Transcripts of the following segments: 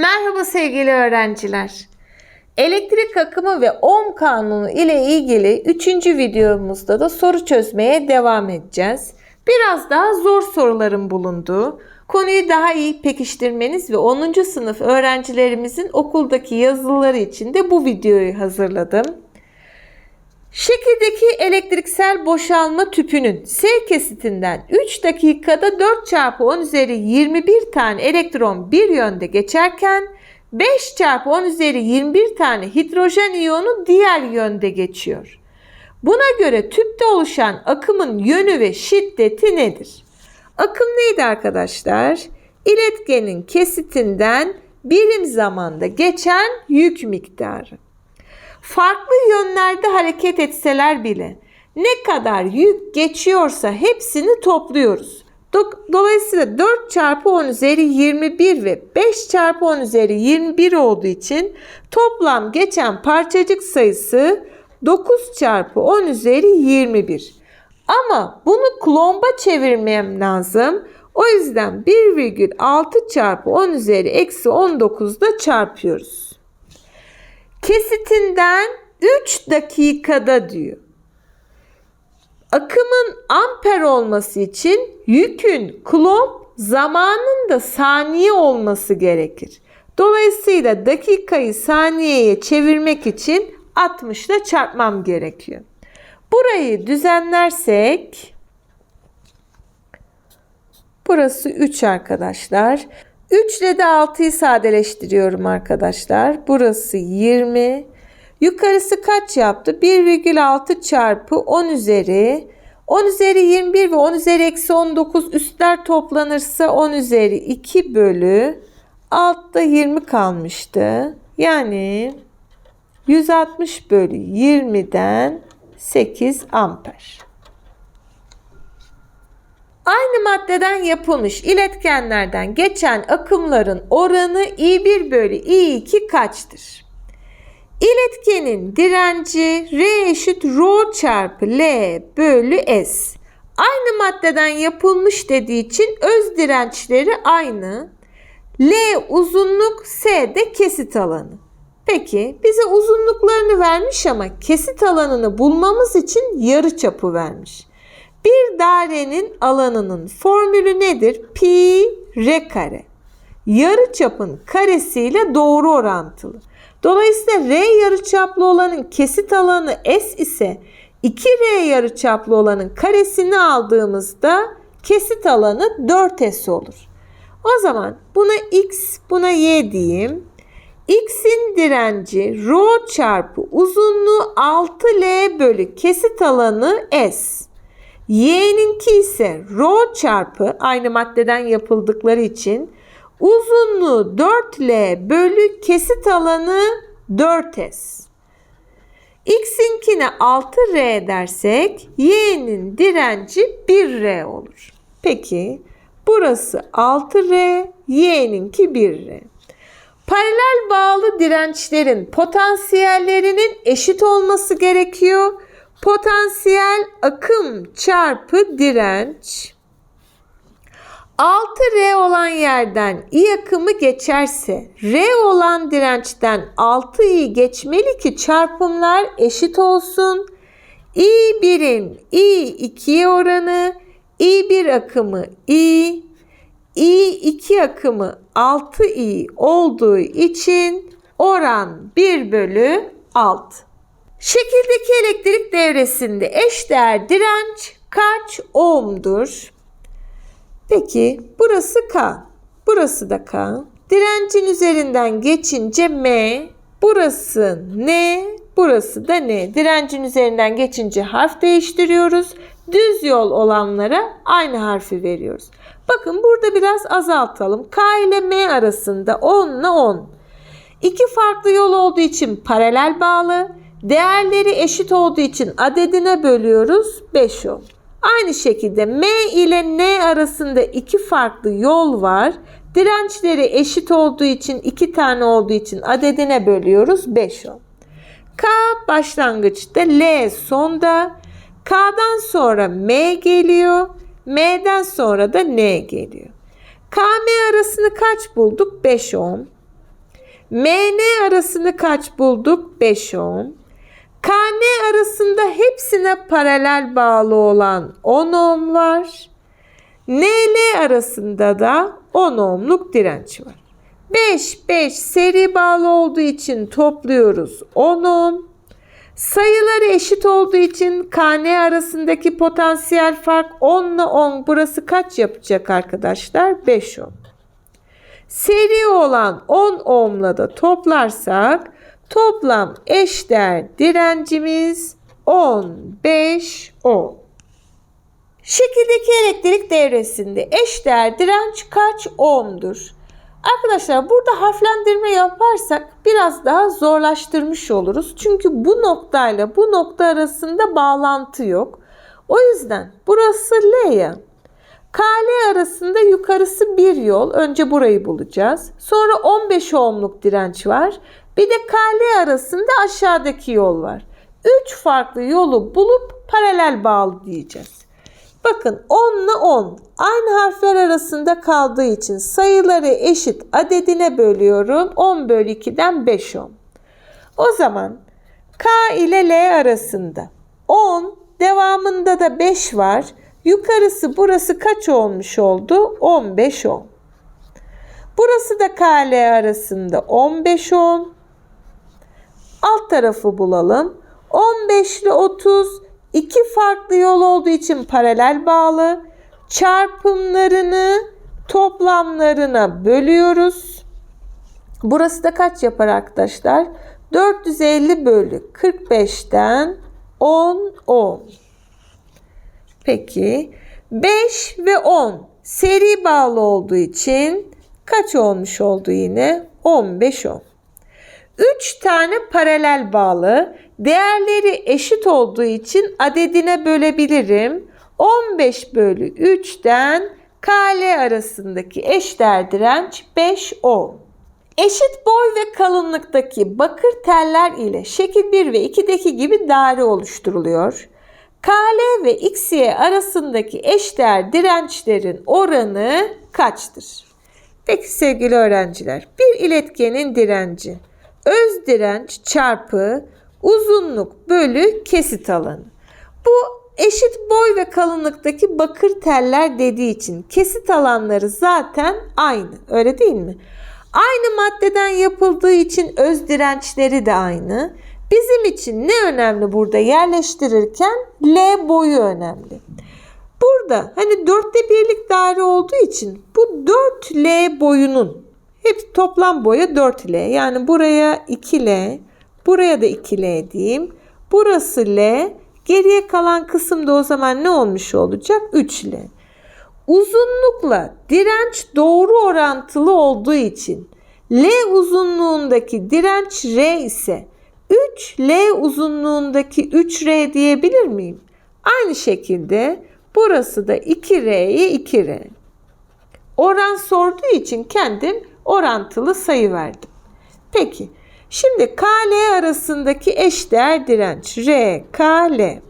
Merhaba sevgili öğrenciler. Elektrik akımı ve ohm kanunu ile ilgili 3. videomuzda da soru çözmeye devam edeceğiz. Biraz daha zor soruların bulunduğu, konuyu daha iyi pekiştirmeniz ve 10. sınıf öğrencilerimizin okuldaki yazıları için de bu videoyu hazırladım. Şekildeki elektriksel boşalma tüpünün S kesitinden 3 dakikada 4 çarpı 10 üzeri 21 tane elektron bir yönde geçerken 5 çarpı 10 üzeri 21 tane hidrojen iyonu diğer yönde geçiyor. Buna göre tüpte oluşan akımın yönü ve şiddeti nedir? Akım neydi arkadaşlar? İletkenin kesitinden birim zamanda geçen yük miktarı farklı yönlerde hareket etseler bile ne kadar yük geçiyorsa hepsini topluyoruz. Dolayısıyla 4 çarpı 10 üzeri 21 ve 5 çarpı 10 üzeri 21 olduğu için toplam geçen parçacık sayısı 9 çarpı 10 üzeri 21. Ama bunu klomba çevirmem lazım. O yüzden 1,6 çarpı 10 üzeri eksi 19'da çarpıyoruz kesitinden 3 dakikada diyor. Akımın amper olması için yükün kulomb zamanın da saniye olması gerekir. Dolayısıyla dakikayı saniyeye çevirmek için 60 ile çarpmam gerekiyor. Burayı düzenlersek burası 3 arkadaşlar. 3 ile de 6'yı sadeleştiriyorum arkadaşlar. Burası 20. Yukarısı kaç yaptı? 1,6 çarpı 10 üzeri 10 üzeri 21 ve 10 üzeri eksi 19 üstler toplanırsa 10 üzeri 2 bölü altta 20 kalmıştı. Yani 160 bölü 20'den 8 amper. Aynı maddeden yapılmış iletkenlerden geçen akımların oranı I1 bölü I2 kaçtır? İletkenin direnci R eşit Rho çarpı L bölü S. Aynı maddeden yapılmış dediği için öz dirençleri aynı. L uzunluk, S de kesit alanı. Peki bize uzunluklarını vermiş ama kesit alanını bulmamız için yarı çapı vermiş. Bir dairenin alanının formülü nedir? Pi r kare. Yarı çapın karesiyle doğru orantılı. Dolayısıyla r yarıçaplı olanın kesit alanı s ise 2r yarıçaplı olanın karesini aldığımızda kesit alanı 4s olur. O zaman buna x, buna y diyeyim. X'in direnci rho çarpı uzunluğu 6L bölü kesit alanı S. Y'ninki ise rho çarpı aynı maddeden yapıldıkları için uzunluğu 4L bölü kesit alanı 4S. X'inkine 6R dersek Y'nin direnci 1R olur. Peki burası 6R, Y'ninki 1R. Paralel bağlı dirençlerin potansiyellerinin eşit olması gerekiyor potansiyel akım çarpı direnç 6R olan yerden I akımı geçerse R olan dirençten 6I geçmeli ki çarpımlar eşit olsun. I1'in I2'ye oranı I1 akımı I, I2 akımı 6I olduğu için oran 1 bölü 6. Şekildeki elektrik devresinde eşdeğer direnç kaç ohm'dur? Peki burası K. Burası da K. Direncin üzerinden geçince M. Burası N. Burası da N. Direncin üzerinden geçince harf değiştiriyoruz. Düz yol olanlara aynı harfi veriyoruz. Bakın burada biraz azaltalım. K ile M arasında 10 ile 10. İki farklı yol olduğu için paralel bağlı. Değerleri eşit olduğu için adedine bölüyoruz 5 ohm. Aynı şekilde M ile N arasında iki farklı yol var. Dirençleri eşit olduğu için iki tane olduğu için adedine bölüyoruz 5 ohm. K başlangıçta L sonda. K'dan sonra M geliyor. M'den sonra da N geliyor. KM arasını kaç bulduk? 5 ohm. MN arasını kaç bulduk? 5 ohm. KN arasında hepsine paralel bağlı olan 10 ohm var. NL arasında da 10 ohmluk direnç var. 5 5 seri bağlı olduğu için topluyoruz 10 ohm. Sayıları eşit olduğu için KN arasındaki potansiyel fark 10 ile 10 burası kaç yapacak arkadaşlar? 5 ohm. Seri olan 10 ohmla da toplarsak toplam eşdeğer direncimiz 15 ohm. Şekildeki elektrik devresinde eşdeğer direnç kaç ohm'dur? Arkadaşlar burada harflendirme yaparsak biraz daha zorlaştırmış oluruz. Çünkü bu noktayla bu nokta arasında bağlantı yok. O yüzden burası L ya. KL arasında yukarısı bir yol. Önce burayı bulacağız. Sonra 15 ohmluk direnç var. Bir de KL arasında aşağıdaki yol var. 3 farklı yolu bulup paralel bağlı diyeceğiz. Bakın 10 ile 10 aynı harfler arasında kaldığı için sayıları eşit adedine bölüyorum. 10 bölü 2'den 5 10. O zaman K ile L arasında 10 devamında da 5 var. Yukarısı burası kaç olmuş oldu? 15 10. Burası da K L arasında 15 10. Alt tarafı bulalım. 15 ile 30 iki farklı yol olduğu için paralel bağlı. Çarpımlarını toplamlarına bölüyoruz. Burası da kaç yapar arkadaşlar? 450 bölü 45'ten 10 10. Peki 5 ve 10 seri bağlı olduğu için kaç olmuş oldu yine? 15 10. 3 tane paralel bağlı değerleri eşit olduğu için adedine bölebilirim. 15 bölü 3'ten KL arasındaki eşdeğer direnç 5 ohm. Eşit boy ve kalınlıktaki bakır teller ile şekil 1 ve 2'deki gibi daire oluşturuluyor. KL ve XY arasındaki eşdeğer dirençlerin oranı kaçtır? Peki sevgili öğrenciler, bir iletkenin direnci öz direnç çarpı uzunluk bölü kesit alanı. Bu eşit boy ve kalınlıktaki bakır teller dediği için kesit alanları zaten aynı. Öyle değil mi? Aynı maddeden yapıldığı için öz dirençleri de aynı. Bizim için ne önemli burada yerleştirirken L boyu önemli. Burada hani dörtte birlik daire olduğu için bu 4L boyunun hep toplam boya 4L. Yani buraya 2L, buraya da 2L diyeyim. Burası L. Geriye kalan kısımda o zaman ne olmuş olacak? 3L. Uzunlukla direnç doğru orantılı olduğu için L uzunluğundaki direnç R ise 3L uzunluğundaki 3R diyebilir miyim? Aynı şekilde burası da 2R'ye 2R. Oran sorduğu için kendim orantılı sayı verdim. Peki şimdi KL arasındaki eşdeğer direnç R, KL.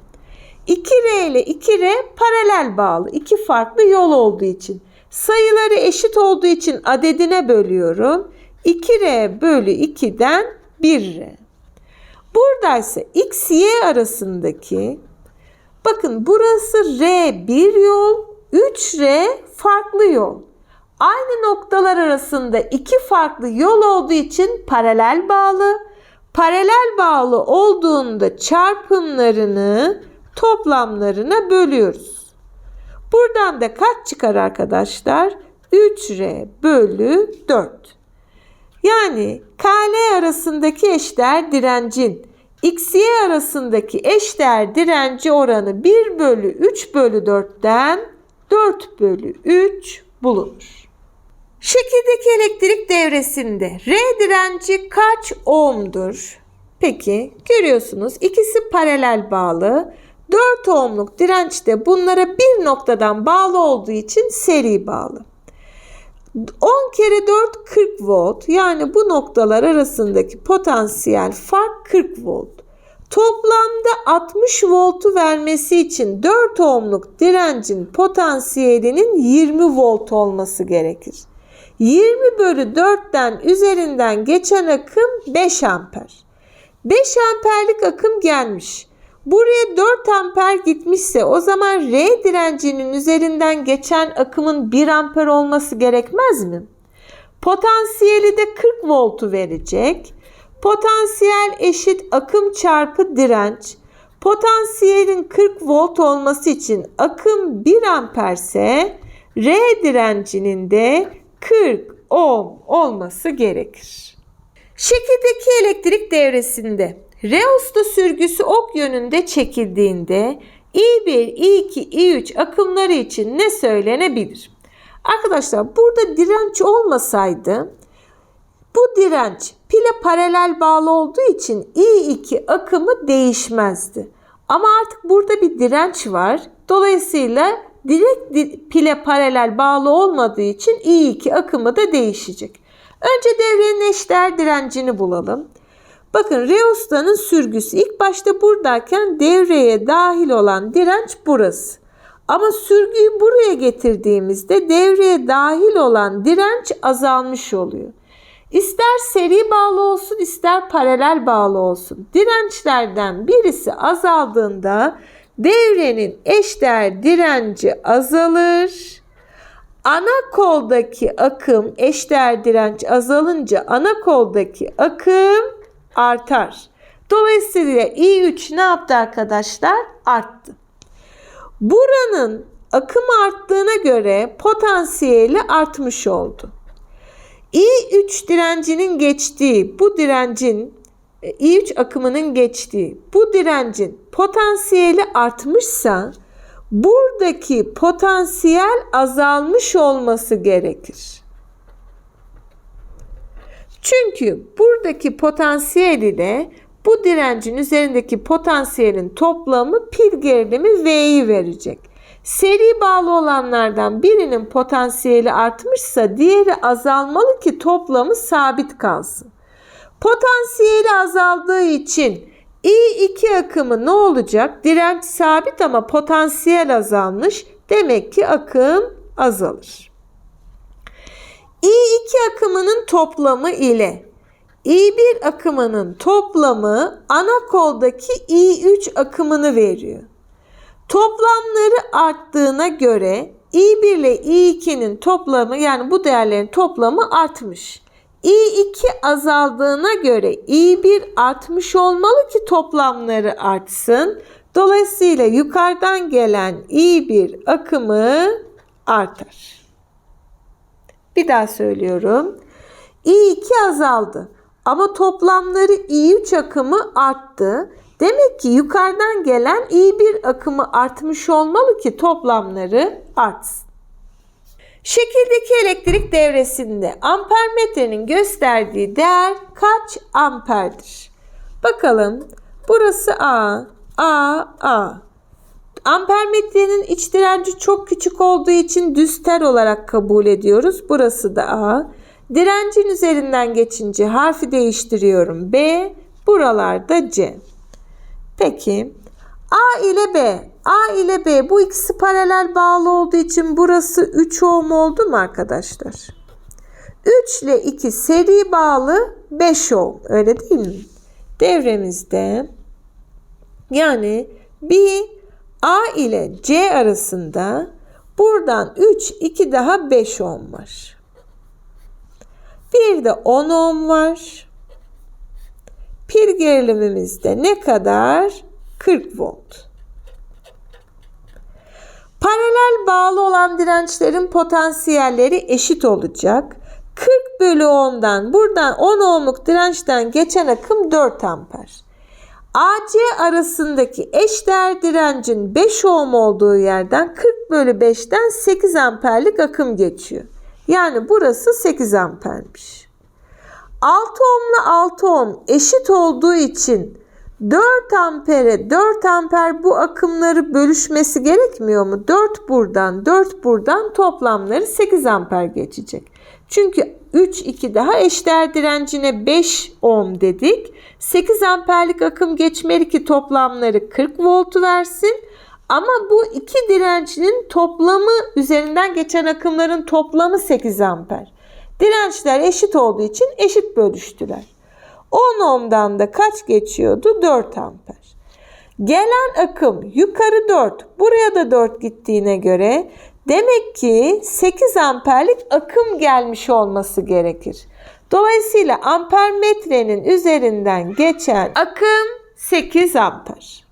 2R ile 2R paralel bağlı. iki farklı yol olduğu için. Sayıları eşit olduğu için adedine bölüyorum. 2R bölü 2'den 1R. Buradaysa X, Y arasındaki bakın burası R bir yol, 3R farklı yol. Aynı noktalar arasında iki farklı yol olduğu için paralel bağlı. Paralel bağlı olduğunda çarpımlarını toplamlarına bölüyoruz. Buradan da kaç çıkar arkadaşlar? 3R bölü 4. Yani KL arasındaki eşdeğer direncin XY arasındaki eşdeğer direnci oranı 1 bölü 3 bölü 4'ten 4 bölü 3 bulunur. Şekildeki elektrik devresinde R direnci kaç ohm'dur? Peki görüyorsunuz ikisi paralel bağlı. 4 ohmluk direnç de bunlara bir noktadan bağlı olduğu için seri bağlı. 10 kere 4 40 volt yani bu noktalar arasındaki potansiyel fark 40 volt. Toplamda 60 voltu vermesi için 4 ohmluk direncin potansiyelinin 20 volt olması gerekir. 20 bölü 4'ten üzerinden geçen akım 5 amper. 5 amperlik akım gelmiş. Buraya 4 amper gitmişse o zaman R direncinin üzerinden geçen akımın 1 amper olması gerekmez mi? Potansiyeli de 40 voltu verecek. Potansiyel eşit akım çarpı direnç. Potansiyelin 40 volt olması için akım 1 amperse R direncinin de 40 ohm olması gerekir. Şekildeki elektrik devresinde Reosta sürgüsü ok yönünde çekildiğinde I1, I2, I3 akımları için ne söylenebilir? Arkadaşlar burada direnç olmasaydı bu direnç pile paralel bağlı olduğu için I2 akımı değişmezdi. Ama artık burada bir direnç var. Dolayısıyla direkt pile paralel bağlı olmadığı için I2 akımı da değişecek. Önce devrenin eşdeğer direncini bulalım. Bakın Reusta'nın sürgüsü ilk başta buradayken devreye dahil olan direnç burası. Ama sürgüyü buraya getirdiğimizde devreye dahil olan direnç azalmış oluyor. İster seri bağlı olsun ister paralel bağlı olsun. Dirençlerden birisi azaldığında devrenin eşdeğer direnci azalır. Ana koldaki akım eşdeğer direnç azalınca ana koldaki akım artar. Dolayısıyla I3 ne yaptı arkadaşlar? Arttı. Buranın akım arttığına göre potansiyeli artmış oldu. I3 direncinin geçtiği bu direncin I3 akımının geçtiği bu direncin potansiyeli artmışsa buradaki potansiyel azalmış olması gerekir. Çünkü buradaki potansiyel ile bu direncin üzerindeki potansiyelin toplamı pil gerilimi V'yi verecek. Seri bağlı olanlardan birinin potansiyeli artmışsa diğeri azalmalı ki toplamı sabit kalsın. Potansiyeli azaldığı için I2 akımı ne olacak? Direnç sabit ama potansiyel azalmış. Demek ki akım azalır. I2 akımının toplamı ile I1 akımının toplamı ana koldaki I3 akımını veriyor. Toplamları arttığına göre I1 ile I2'nin toplamı yani bu değerlerin toplamı artmış. I2 azaldığına göre I1 artmış olmalı ki toplamları artsın. Dolayısıyla yukarıdan gelen I1 akımı artar. Bir daha söylüyorum. I2 azaldı ama toplamları I3 akımı arttı. Demek ki yukarıdan gelen I1 akımı artmış olmalı ki toplamları artsın. Şekildeki elektrik devresinde ampermetrenin gösterdiği değer kaç amperdir? Bakalım. Burası A, A, A. Ampermetrenin iç direnci çok küçük olduğu için düz tel olarak kabul ediyoruz. Burası da A. Direncin üzerinden geçince harfi değiştiriyorum. B, buralarda C. Peki A ile B. A ile B bu ikisi paralel bağlı olduğu için burası 3 ohm oldu mu arkadaşlar? 3 ile 2 seri bağlı 5 ohm öyle değil mi? Devremizde yani bir A ile C arasında buradan 3 2 daha 5 ohm var. Bir de 10 ohm var. Pil gerilimimizde ne kadar? 40 volt. Paralel bağlı olan dirençlerin potansiyelleri eşit olacak. 40 bölü 10'dan buradan 10 ohmluk dirençten geçen akım 4 amper. AC arasındaki eşdeğer direncin 5 ohm olduğu yerden 40 bölü 5'ten 8 amperlik akım geçiyor. Yani burası 8 ampermiş. 6 ohmla 6 ohm eşit olduğu için 4 ampere 4 amper bu akımları bölüşmesi gerekmiyor mu? 4 buradan 4 buradan toplamları 8 amper geçecek. Çünkü 3 2 daha eşdeğer direncine 5 ohm dedik. 8 amperlik akım geçmeli ki toplamları 40 voltu versin. Ama bu iki direncinin toplamı üzerinden geçen akımların toplamı 8 amper. Dirençler eşit olduğu için eşit bölüştüler. 10 ohm'dan da kaç geçiyordu? 4 amper. Gelen akım yukarı 4, buraya da 4 gittiğine göre demek ki 8 amperlik akım gelmiş olması gerekir. Dolayısıyla ampermetrenin üzerinden geçen akım 8 amper.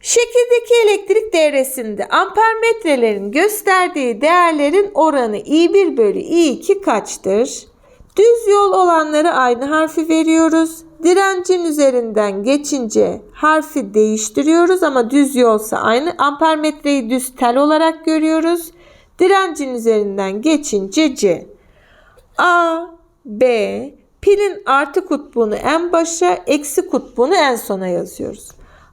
Şekildeki elektrik devresinde ampermetrelerin gösterdiği değerlerin oranı I1 bölü I2 kaçtır? Düz yol olanları aynı harfi veriyoruz. Direncin üzerinden geçince harfi değiştiriyoruz ama düz yolsa aynı. Ampermetreyi düz tel olarak görüyoruz. Direncin üzerinden geçince C. A, B, pilin artı kutbunu en başa, eksi kutbunu en sona yazıyoruz.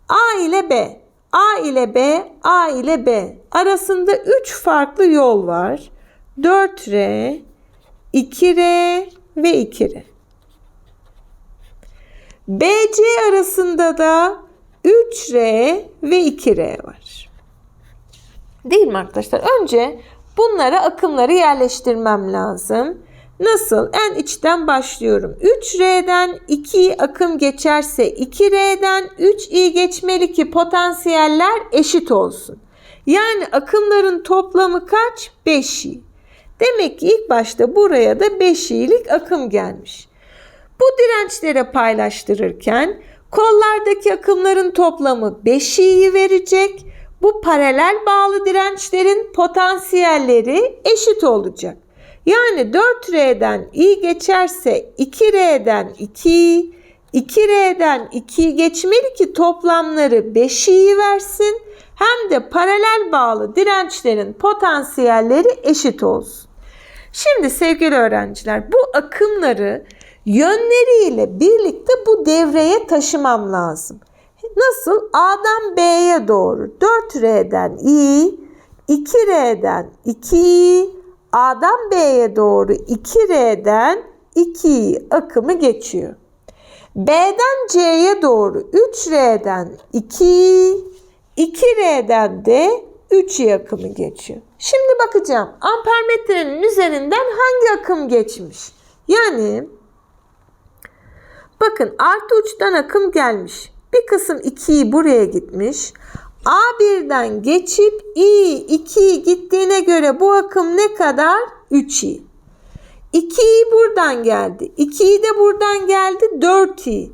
A ile B, A ile B, A ile B arasında 3 farklı yol var. 4R, 2R ve 2R. BC arasında da 3R ve 2R var. Değil mi arkadaşlar? Önce bunlara akımları yerleştirmem lazım. Nasıl? En içten başlıyorum. 3R'den 2 akım geçerse 2R'den 3i geçmeli ki potansiyeller eşit olsun. Yani akımların toplamı kaç? 5i. Demek ki ilk başta buraya da 5i'lik akım gelmiş. Bu dirençlere paylaştırırken kollardaki akımların toplamı 5i'yi verecek. Bu paralel bağlı dirençlerin potansiyelleri eşit olacak. Yani 4R'den i geçerse 2R'den 2, 2R'den 2 geçmeli ki toplamları 5i'yi versin. Hem de paralel bağlı dirençlerin potansiyelleri eşit olsun. Şimdi sevgili öğrenciler bu akımları yönleriyle birlikte bu devreye taşımam lazım. Nasıl? A'dan B'ye doğru 4R'den i, 2R'den 2i, A'dan B'ye doğru 2R'den 2i akımı geçiyor. B'den C'ye doğru 3R'den 2i, 2R'den de 3i akımı geçiyor. Şimdi bakacağım ampermetrenin üzerinden hangi akım geçmiş? Yani bakın artı uçtan akım gelmiş. Bir kısım 2'yi buraya gitmiş. A1'den geçip I2'yi gittiğine göre bu akım ne kadar? 3i. 2i buradan geldi. 2i de buradan geldi. 4i.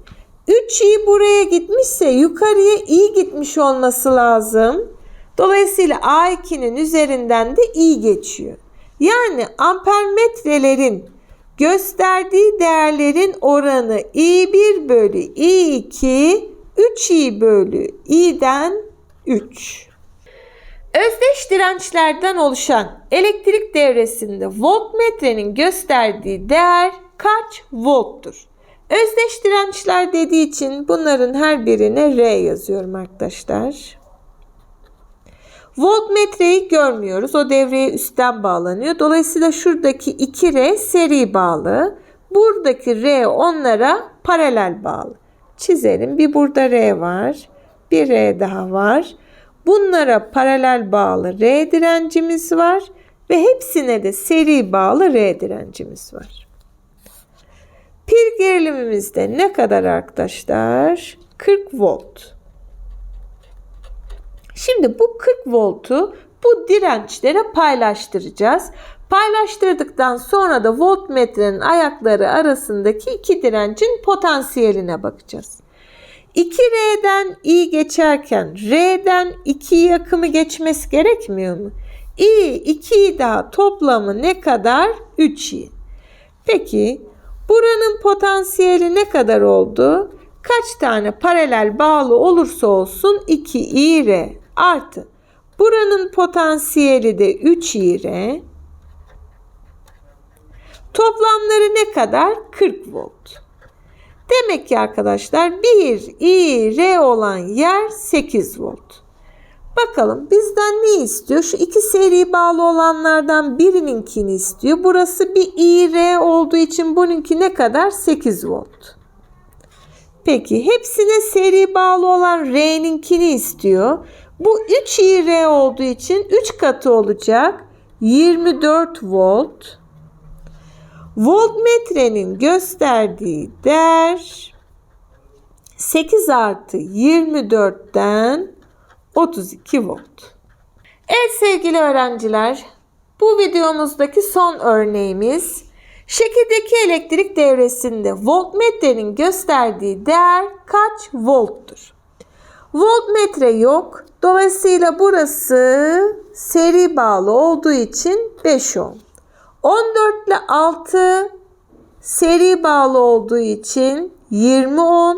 3i buraya gitmişse yukarıya i gitmiş olması lazım. Dolayısıyla A2'nin üzerinden de i geçiyor. Yani ampermetrelerin gösterdiği değerlerin oranı i1 bölü i2 3i bölü i'den 3. Özdeş dirençlerden oluşan elektrik devresinde voltmetrenin gösterdiği değer kaç volttur? Özdeş dirençler dediği için bunların her birine R yazıyorum arkadaşlar. Voltmetreyi görmüyoruz. O devreye üstten bağlanıyor. Dolayısıyla şuradaki 2R seri bağlı. Buradaki R onlara paralel bağlı. Çizelim. Bir burada R var. Bir R daha var. Bunlara paralel bağlı R direncimiz var ve hepsine de seri bağlı R direncimiz var. Pil gerilimimizde ne kadar arkadaşlar? 40 volt. Şimdi bu 40 voltu bu dirençlere paylaştıracağız. Paylaştırdıktan sonra da voltmetrenin ayakları arasındaki iki direncin potansiyeline bakacağız. 2R'den I geçerken R'den 2 akımı geçmesi gerekmiyor mu? I 2 daha toplamı ne kadar? 3i. Peki buranın potansiyeli ne kadar oldu? Kaç tane paralel bağlı olursa olsun 2ir artı. Buranın potansiyeli de 3ir. Toplamları ne kadar? 40 volt. Demek ki arkadaşlar 1 i olan yer 8 volt. Bakalım bizden ne istiyor? Şu iki seri bağlı olanlardan birininkini istiyor. Burası bir i olduğu için bununki ne kadar? 8 volt. Peki hepsine seri bağlı olan R'ninkini istiyor. Bu 3 i r olduğu için 3 katı olacak. 24 volt. Voltmetrenin gösterdiği değer 8 artı 24'ten 32 volt. Evet sevgili öğrenciler, bu videomuzdaki son örneğimiz şekildeki elektrik devresinde voltmetrenin gösterdiği değer kaç volttur? Voltmetre yok. Dolayısıyla burası seri bağlı olduğu için 5 ohm. 14 ile 6 seri bağlı olduğu için 20 ohm.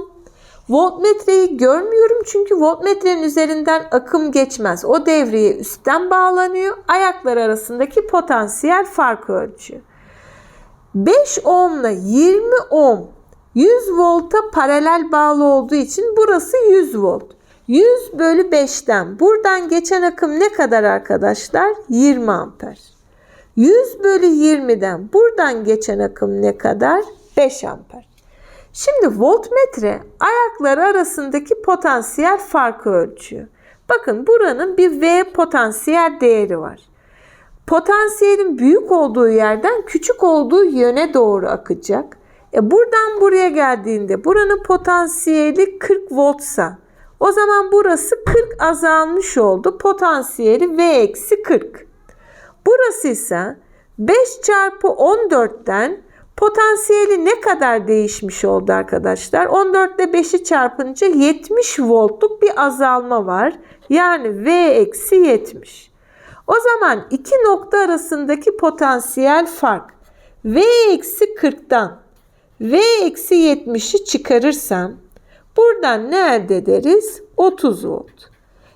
Voltmetreyi görmüyorum çünkü voltmetrenin üzerinden akım geçmez. O devreye üstten bağlanıyor. Ayaklar arasındaki potansiyel farkı ölçüyor. 5 ohm ile 20 ohm 100 volta paralel bağlı olduğu için burası 100 volt. 100 bölü 5'ten buradan geçen akım ne kadar arkadaşlar? 20 amper. 100 bölü 20'den buradan geçen akım ne kadar? 5 amper. Şimdi voltmetre ayakları arasındaki potansiyel farkı ölçüyor. Bakın buranın bir V potansiyel değeri var. Potansiyelin büyük olduğu yerden küçük olduğu yöne doğru akacak. E buradan buraya geldiğinde buranın potansiyeli 40 voltsa o zaman burası 40 azalmış oldu. Potansiyeli V eksi 40. Burası ise 5 çarpı 14'ten potansiyeli ne kadar değişmiş oldu arkadaşlar? 14 ile 5'i çarpınca 70 voltluk bir azalma var. Yani V eksi 70. O zaman iki nokta arasındaki potansiyel fark V eksi 40'tan V eksi 70'i çıkarırsam buradan ne elde ederiz? 30 volt.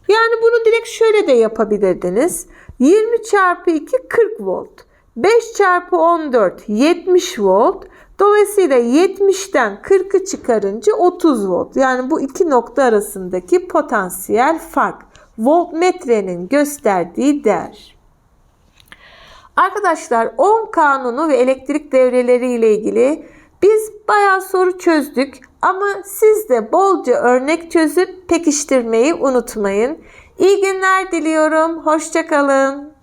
Yani bunu direkt şöyle de yapabilirdiniz. 20 çarpı 2 40 volt. 5 çarpı 14 70 volt. Dolayısıyla 70'ten 40'ı çıkarınca 30 volt. Yani bu iki nokta arasındaki potansiyel fark. Voltmetrenin gösterdiği değer. Arkadaşlar ohm kanunu ve elektrik devreleri ile ilgili biz bayağı soru çözdük ama siz de bolca örnek çözüp pekiştirmeyi unutmayın. İyi günler diliyorum. Hoşçakalın.